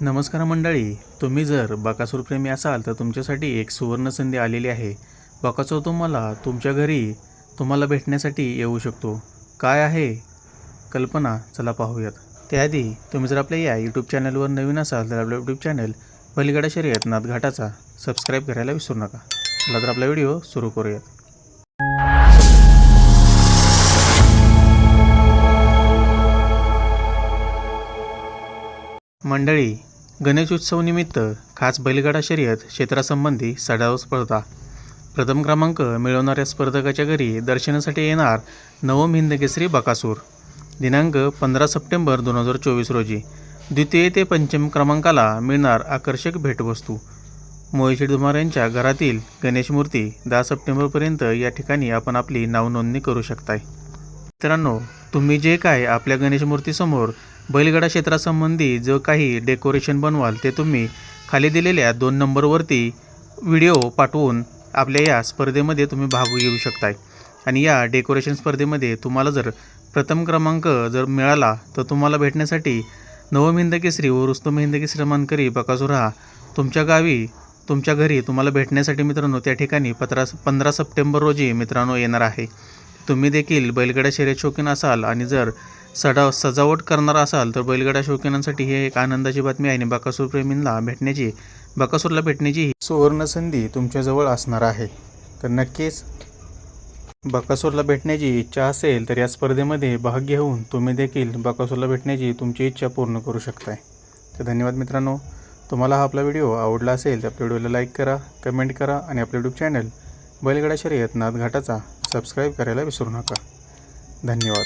नमस्कार मंडळी तुम्ही जर बकासूरप्रेमी असाल तर तुमच्यासाठी एक सुवर्ण संधी आलेली आहे. बकासूर तुम्हाला तुमच्या घरी तुम्हाला भेटण्यासाठी येऊ शकतो. काय आहे? कल्पना चला पाहूयात. त्याआधी तुम्ही जर आपल्या या यूट्यूब चॅनलवर नवीन असाल तर आपलं यूट्यूब चॅनल बलिगडा शर्यत नादघाटाचा सबस्क्राईब करायला विसरू नका. चला तर आपला व्हिडिओ सुरू करूयात. मंडळी गणेश उत्सवनिमित्त खास बैलगाडा शर्यत क्षेत्रासंबंधी सढाव स्पर्धा. प्रथम क्रमांक मिळवणाऱ्या स्पर्धकाच्या घरी दर्शनासाठी येणार नवम हिंदकेसरी बकासूर. दिनांक पंधरा सप्टेंबर दोन हजार चोवीस रोजी. द्वितीय ते पंचम क्रमांकाला मिळणार आकर्षक भेटवस्तू. मोहिशेठ धुमार यांच्या घरातील गणेश मूर्ती दहा सप्टेंबरपर्यंत या ठिकाणी आपण आपली नावनोंदणी करू शकताय. मित्रांनो तुम्ही जे काय आपल्या गणेश मूर्तीसमोर बैलगाडा क्षेत्रासंबंधी जो काही डेकोरेशन बनवाल ते तुम्ही खाली दिलेल्या दोन नंबरवरती व्हिडिओ पाठवून आपल्या या स्पर्धेमध्ये तुम्ही भाग घेऊ शकताय. आणि या डेकोरेशन स्पर्धेमध्ये तुम्हाला जर प्रथम क्रमांक जर मिळाला तर तुम्हाला भेटण्यासाठी नवम हिंद केसरी व रुस्तम हिंद केसरी मानकरी बकासूर हा तुमच्या गावी तुमच्या घरी तुम्हाला भेटण्यासाठी मित्रांनो त्या ठिकाणी पत्रा पंधरा सप्टेंबर रोजी मित्रांनो येणार आहे. तुम्ही देखील बैलगाडा शर्यत शौकीन असाल आणि जर सडा सजावट करणार असाल तर बैलगाडा शौकीनांसाठी हे एक आनंदाची बातमी आहे. आणि बाकासूर प्रेमींना भेटण्याची बाकासूरला भेटण्याची ही सुवर्णसंधी तुमच्याजवळ असणार आहे. तर नक्कीच बकासूरला भेटण्याची इच्छा असेल तर या स्पर्धेमध्ये भाग घेऊन तुम्ही देखील बकासूरला भेटण्याची तुमची इच्छा पूर्ण करू शकताय. तर धन्यवाद मित्रांनो. तुम्हाला हा आपला व्हिडिओ आवडला असेल तर आपल्या व्हिडिओला लाईक करा कमेंट करा आणि आपलं यूट्यूब चॅनल बैलगडा शर्यत नाथ घाटाचा सबस्क्राईब करायला विसरू नका. धन्यवाद.